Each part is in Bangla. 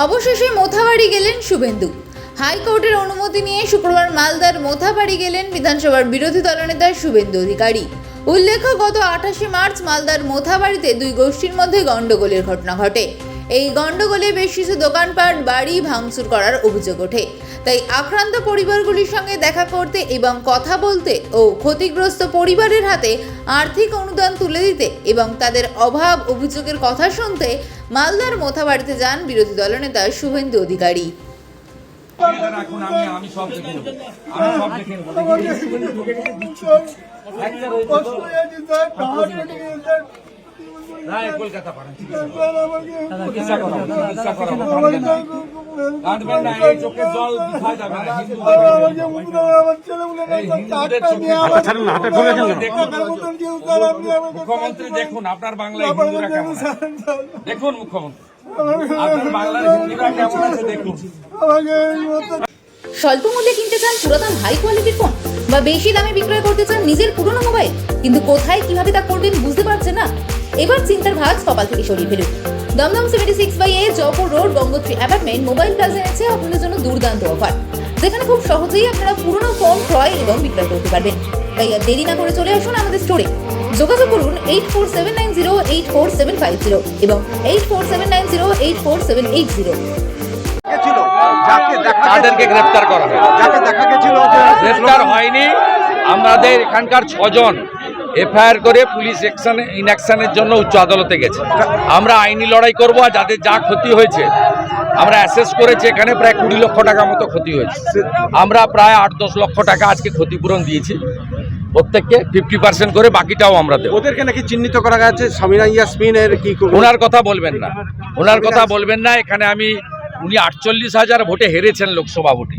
অবশেষে মোথাবাড়ি গেলেন শুভেন্দু। হাইকোর্টের অনুমতি নিয়ে শুক্রবার মালদার মোথাবাড়ি গেলেন বিধানসভার বিরোধী দলনেতা শুভেন্দু অধিকারী। উল্লেখ্য, গত আঠাশে মার্চ মালদার মোথাবাড়িতে দুই গোষ্ঠীর মধ্যে গণ্ডগোলের ঘটনা ঘটে। এই গণ্ডগোলে বেশ কিছু দোকানপাট বাড়ি ভাঙচুর করার অভিযোগ ওঠে। তাই আক্রান্ত পরিবারগুলির সঙ্গে দেখা করতে এবং কথা বলতে ও ক্ষতিগ্রস্ত পরিবারের হাতে আর্থিক অনুদান তুলে দিতে এবং তাদের অভাব অভিযোগের কথা শুনতে মালদার মোথা মোথাবাড়িতে যান বিরোধী দলনেতা শুভেন্দু অধিকারী। রাখুন আমি আমি সব দেখে নেব। আমি সব দেখে নেব। মুখ্যমন্ত্রী দেখুন আপনার বাংলায় হিন্দুরা কেমন আছে? দেখুন মুখ্যমন্ত্রী। স্বল্প মূল্যে কিনতে চান পুরাতন হাই কোয়ালিটির ফোন বা বেশি দামে বিক্রয় করতে চান নিজের পুরনো মোবাইল কিন্তু কোথায় কীভাবে তা করবেন বুঝতে পারছেন না? এবার চিন্তার ভাঁজ কপাল থেকে সরিয়ে ফেলুন। Dumdum seventy six by A Jaipur road Gangotri apartment mobile plaza এনেছে আপনাদের জন্য দুর্দান্ত অফার যেখানে খুব সহজেই আপনারা পুরনো ফোন ক্রয় এবং বিক্রয় করতে পারবেন। তাই আর দেরি না করে চলে আসুন আমাদের স্টোরে যোগাযোগ করুন eight four seven nine zero eight four seven five zero এবং eight four seven nine zero eight four seven eight zero তাদেরকে গ্রেফতার করা হয় যাকে দেখা গেছিল হয়নি। আমাদের এখানকার ছজন এফআইআর করে পুলিশ অ্যাকশনে ইনঅ্যাকশনের জন্য উচ্চ আদালতে গেছে। আমরা আইনি লড়াই করব আর যাদের যা ক্ষতি হয়েছে আমরা অ্যাসেস করেছি এখানে প্রায় কুড়ি লক্ষ টাকা মতো ক্ষতি হয়েছে। আমরা প্রায় আট দশ লক্ষ টাকা আজকে ক্ষতিপূরণ দিয়েছি প্রত্যেককে ফিফটি পার্সেন্ট করে বাকিটাও আমরা দেবো। ওদেরকে নাকি চিহ্নিত করা গেছে সামিনা ইয়াসমিনের কি করব? ওনার কথা বলবেন না। ওনার কথা বলবেন না এখানে আমি উনি আটচল্লিশ হাজার ভোটে হেরেছেন লোকসভা ভোটে।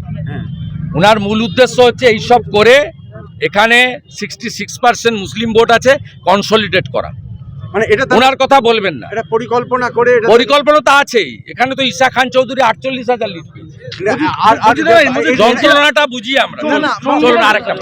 ওনার মূল উদ্দেশ্য হচ্ছে এইসব করে এখানে সিক্সটি সিক্স পার্সেন্ট মুসলিম ভোট আছে কনসলিডেট করা। মানে এটা ওনার কথা বলবেন না। এটা পরিকল্পনা করে পরিকল্পনা তো আছেই। এখানে তো ঈশা খান চৌধুরী আটচল্লিশ হাজার লিট পেয়েছে। যন্ত্রণাটা বুঝি আমরা। চলুন আরেকটা।